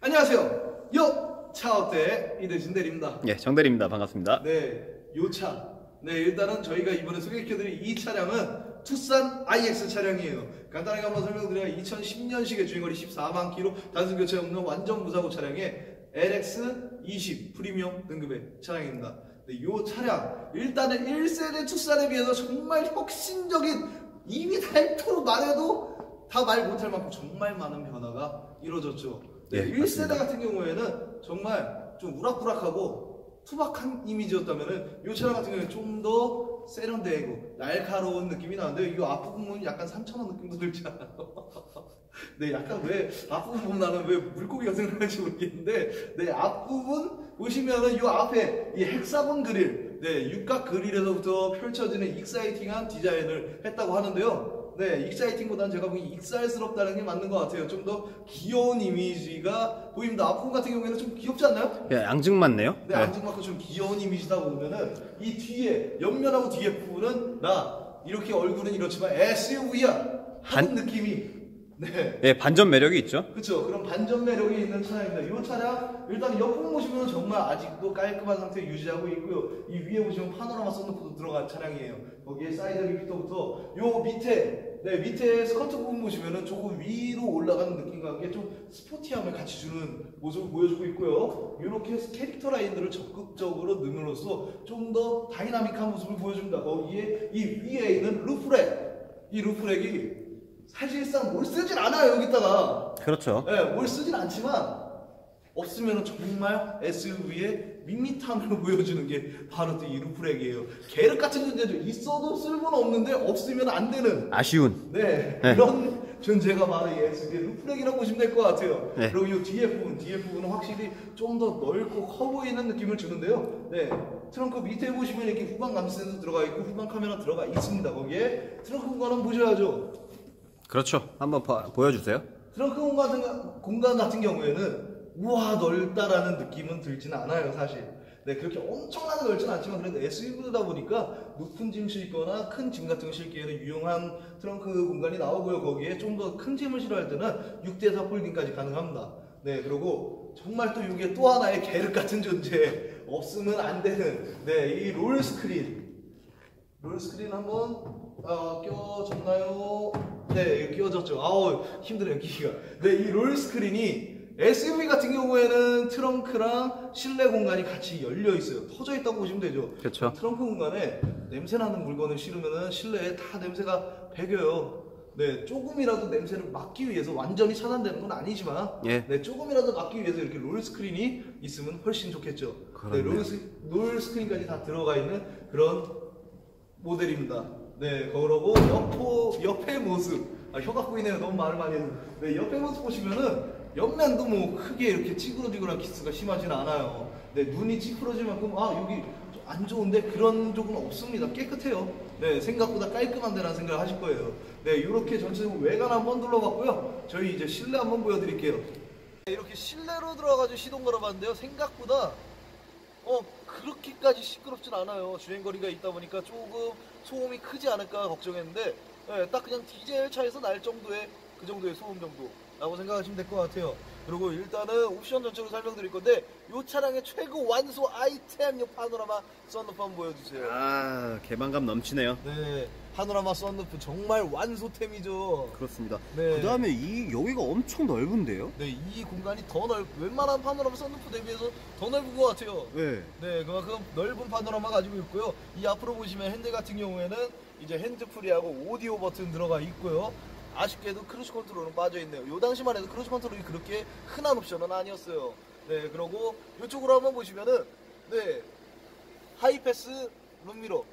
안녕하세요. 요 차업대 이대신 대리입니다. 예, 정대리입니다. 반갑습니다. 네, 요 차. 네, 일단은 저희가 이번에 소개해드릴 이 차량은 투싼 IX 차량이에요. 간단하게 한번 설명드려요. 2010년식의 주행거리 14만 킬로, 단순 교체 없는 완전 무사고 차량의 LX20 프리미엄 등급의 차량입니다. 네, 이 차량 일단은 1세대 투싼에 비해서 정말 혁신적인 이미 달토로만 해도 다 말 못할 만큼 정말 많은 변화가 이루어졌죠. 네, 예, 1세대 맞습니다. 같은 경우에는 정말 좀 우락부락하고 투박한 이미지였다면은 이 차량 같은 경우에는 좀 더 세련되고 날카로운 느낌이 나는데 이 앞부분은 약간 상처난 느낌도 들지 않아요? 네, 약간 왜 앞부분 보면 나는 왜 물고기가 생각나는지 모르겠는데 네, 앞부분 보시면은 이 앞에 이 헥사곤 그릴 네, 육각 그릴에서부터 펼쳐지는 익사이팅한 디자인을 했다고 하는데요. 네, 익사이팅보다는 제가 보기 익살스럽다는 게 맞는 것 같아요. 좀 더 귀여운 이미지가 보입니다. 앞부분 같은 경우에는 좀 귀엽지 않나요? 예, 앙증 맞네요. 네, 안쪽만큼 좀 귀여운 이미지다 보면은 이 뒤에 옆면하고 뒤에 부분은 나 이렇게 얼굴은 이렇지만 SUV야 하는 느낌이 네. 예, 반전 매력이 있죠. 그렇죠. 그런 반전 매력이 있는 차량입니다. 이 차량 일단 옆부분 보시면 정말 아직도 깔끔한 상태 유지하고 있고요. 이 위에 보시면 파노라마 썬루프도 들어간 차량이에요. 거기에 사이드 리프터부터 요 밑에 네 밑에 스커트 부분 보시면은 조금 위로 올라가는 느낌과 함께 좀 스포티함을 같이 주는 모습을 보여주고 있고요. 이렇게 캐릭터 라인들을 적극적으로 넣음으로써 좀 더 다이나믹한 모습을 보여줍니다. 거기에 이 위에 있는 루프렉 이 루프렉이 사실상 뭘 쓰진 않아요 여기다가 그렇죠. 네, 뭘 쓰진 않지만 없으면 정말 SUV의 밋밋함을 보여주는 게 바로 또이 루프렉이에요 계륵 같은 존재죠 있어도 쓸모는 없는데 없으면 안 되는 아쉬운. 네, 네. 그런 존재가 바로 이 SUV 루프렉이라고 보시면 될 것 같아요 네. 그리고 이 뒤에 부분 뒤에 부분은 확실히 좀 더 넓고 커 보이는 느낌을 주는데요 네, 트렁크 밑에 보시면 이렇게 후방 감시 센서 들어가 있고 후방 카메라 들어가 있습니다 거기에 트렁크 공간은 보셔야죠 그렇죠. 한번 봐- 보여주세요. 트렁크 공간 공간 같은 경우에는 우와 넓다라는 느낌은 들지는 않아요 사실 네 그렇게 엄청나게 넓지는 않지만 그래도 SUV다 보니까 높은 짐 싣거나 큰 짐 같은 거 싣기에는 유용한 트렁크 공간이 나오고요 거기에 좀 더 큰 짐을 실어할 때는 6대4 폴딩까지 가능합니다 네 그리고 정말 또 이게 또 하나의 계륵 같은 존재 없으면 안 되는 네 이 롤 스크린 롤 스크린 한번 어, 껴졌나요? 네, 끼워졌죠. 아우 힘드네요, 끼기가. 네, 이 롤 스크린이 SUV 같은 경우에는 트렁크랑 실내 공간이 같이 열려 있어요. 터져 있다고 보시면 되죠. 그렇죠. 트렁크 공간에 냄새 나는 물건을 실으면은 실내에 다 냄새가 배겨요. 네, 조금이라도 냄새를 막기 위해서 완전히 차단되는 건 아니지만, 예. 네, 조금이라도 막기 위해서 이렇게 롤 스크린이 있으면 훨씬 좋겠죠. 네. 롤, 스, 롤 스크린까지 다 들어가 있는 그런 모델입니다. 네, 그러고 옆포, 옆의 모습. 아, 혀 갖고 있네요. 너무 말을 많이 해서. 네, 옆의 모습 보시면은 옆면도 뭐 크게 이렇게 찌그러지거나 기스가 심하진 않아요. 네, 눈이 찌그러질 만큼 아, 여기 좀안 좋은데 그런 적은 없습니다. 깨끗해요. 네, 생각보다 깔끔한데라는 생각을 하실 거예요. 네, 이렇게 전체적으로 외관 한번 둘러봤고요. 저희 이제 실내 한번 보여드릴게요. 네, 이렇게 실내로 들어가가지고 시동 걸어봤는데요. 생각보다 어 그렇게까지 시끄럽진 않아요. 주행거리가 있다 보니까 조금 소음이 크지 않을까 걱정했는데 예, 딱 그냥 디젤 차에서 날 정도의 그 정도의 소음 정도라고 생각하시면 될 것 같아요. 그리고 일단은 옵션 전체로 설명드릴 건데 이 차량의 최고 완소 아이템 요 파노라마 썬루프 한번 보여주세요. 아, 개방감 넘치네요. 네, 파노라마 썬루프 정말 완소템이죠. 그렇습니다. 네. 그 다음에 이 여기가 엄청 넓은데요? 네, 이 공간이 더 넓, 웬만한 파노라마 썬루프 대비해서 더 넓은 것 같아요. 네. 네, 그만큼 넓은 파노라마 가지고 있고요. 이 앞으로 보시면 핸들 같은 경우에는 이제 핸드프리하고 오디오 버튼 들어가 있고요. 아쉽게도 크루즈 컨트롤은 빠져 있네요. 요 당시만 해도 크루즈 컨트롤이 그렇게 흔한 옵션은 아니었어요. 네, 그리고 이쪽으로 한번 보시면은 네, 하이패스 룸미러,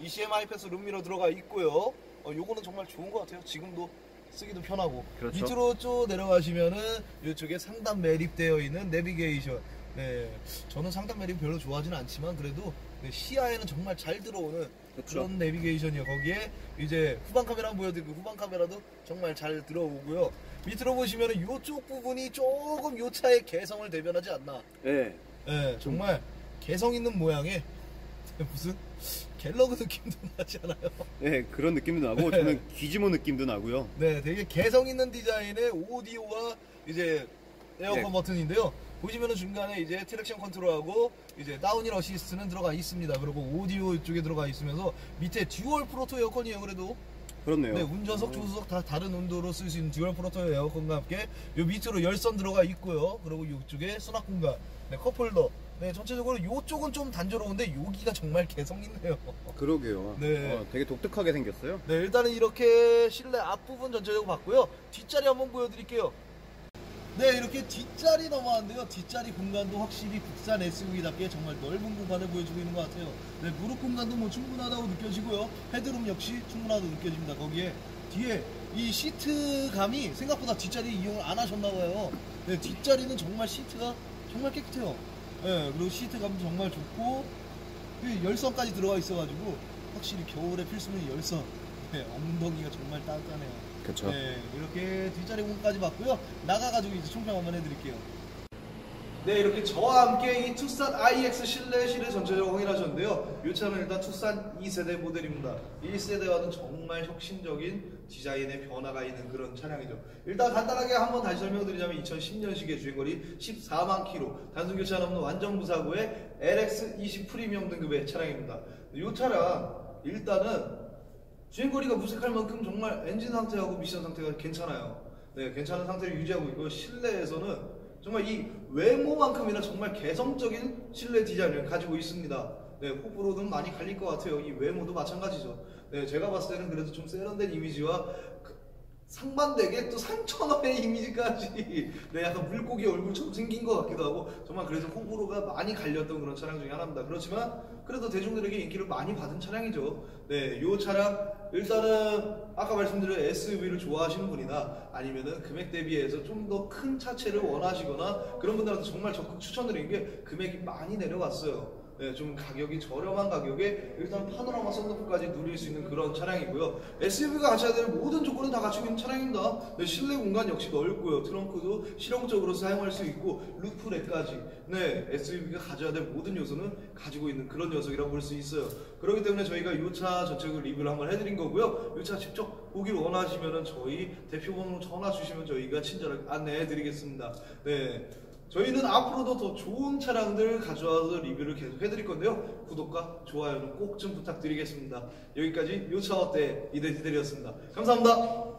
ECM 하이패스 룸미러 들어가 있고요. 어, 요거는 정말 좋은 것 같아요. 지금도 쓰기도 편하고. 그렇죠. 밑으로 쭉 내려가시면은 이쪽에 상단 매립되어 있는 내비게이션. 네, 저는 상단 매립 별로 좋아하지는 않지만 그래도 네, 시야에는 정말 잘 들어오는 그 그렇죠. 런 내비게이션이요. 거기에 이제 후방 카메라 한번 보여드리고 후방 카메라도 정말 잘 들어오고요. 밑으로 보시면은 이쪽 부분이 조금 요 차의 개성을 대변하지 않나. 네. 네, 정말 개성 있는 모양의 무슨 갤러그 느낌도 나지 않아요? 네, 그런 느낌도 나고 저는 기지모 느낌도 나고요. 네, 되게 개성 있는 디자인의 오디오와 이제 에어컨 네. 버튼인데요. 보시면은 중간에 이제 트랙션 컨트롤하고 이제 다운힐 어시스트는 들어가 있습니다. 그리고 오디오 이쪽에 들어가 있으면서 밑에 듀얼 프로토 에어컨이에요. 그래도 그렇네요. 네, 운전석, 조수석 다 다른 온도로 쓸 수 있는 듀얼 프로토 에어컨과 함께 요 밑으로 열선 들어가 있고요. 그리고 이쪽에 수납 공간, 네, 컵홀더. 네, 전체적으로 요쪽은 좀 단조로운데 여기가 정말 개성 있네요. 그러게요. 네. 어, 되게 독특하게 생겼어요. 네, 일단은 이렇게 실내 앞부분 전체적으로 봤고요. 뒷자리 한번 보여드릴게요. 네, 이렇게 뒷자리 넘어왔는데요. 뒷자리 공간도 확실히 국산 SUV답게 정말 넓은 공간을 보여주고 있는 것 같아요. 네, 무릎 공간도 뭐 충분하다고 느껴지고요. 헤드룸 역시 충분하다고 느껴집니다. 거기에 뒤에 이 시트감이 생각보다 뒷자리 이용을 안 하셨나봐요. 네, 뒷자리는 정말 시트가 정말 깨끗해요. 네, 그리고 시트감도 정말 좋고 그 열선까지 들어가 있어가지고 확실히 겨울에 필수는 열선. 네, 엉덩이가 정말 따뜻하네요. 그쵸. 네, 이렇게 뒷자리 공까지 봤고요. 나가가지고 이제 총평 한번 해드릴게요. 네, 이렇게 저와 함께 이 투싼 iX 실내실을 전체적으로 확인하셨는데요. 이 차는 일단 투싼 2세대 모델입니다. 1세대와는 정말 혁신적인 디자인의 변화가 있는 그런 차량이죠. 일단 간단하게 한번 다시 설명드리자면 2010년식의 주행거리 14만 킬로, 단순 교체가 없는 완전 무사고의 LX20 프리미엄 등급의 차량입니다. 이 차량 일단은 주행거리가 무색할 만큼 정말 엔진 상태하고 미션 상태가 괜찮아요. 네, 괜찮은 상태를 유지하고 있고 실내에서는 정말 이 외모만큼이나 정말 개성적인 실내 디자인을 가지고 있습니다. 네, 호불호는 많이 갈릴 것 같아요. 이 외모도 마찬가지죠. 네, 제가 봤을 때는 그래도 좀 세련된 이미지와 그 상반되게 또 상처남의 이미지까지 네, 약간 물고기 얼굴처럼 생긴 것 같기도 하고 정말 그래서 호불호가 많이 갈렸던 그런 차량 중에 하나입니다. 그렇지만 그래도 대중들에게 인기를 많이 받은 차량이죠. 네, 이 차량 일단은 아까 말씀드린 SUV를 좋아하시는 분이나 아니면은 금액 대비해서 좀 더 큰 차체를 원하시거나 그런 분들한테 정말 적극 추천드리는 게 금액이 많이 내려갔어요. 네, 좀 가격이 저렴한 가격에 일단 파노라마 썬루프까지 누릴 수 있는 그런 차량이고요. SUV가 갖춰야 될 모든 조건은 다 갖추고 있는 차량입니다. 네, 실내 공간 역시 넓고요. 트렁크도 실용적으로 사용할 수 있고 루프렉까지 네, SUV가 가져야 될 모든 요소는 가지고 있는 그런 녀석이라고 볼 수 있어요. 그렇기 때문에 저희가 이 차 전체적으로 리뷰를 한번 해드린 거고요. 이 차 직접 보기를 원하시면은 저희 대표 번호 전화 주시면 저희가 친절하게 안내해드리겠습니다. 네. 저희는 앞으로도 더 좋은 차량들 가져와서 리뷰를 계속 해드릴 건데요. 구독과 좋아요는 꼭 좀 부탁드리겠습니다. 여기까지 요차 어때 이데디들이었습니다. 감사합니다.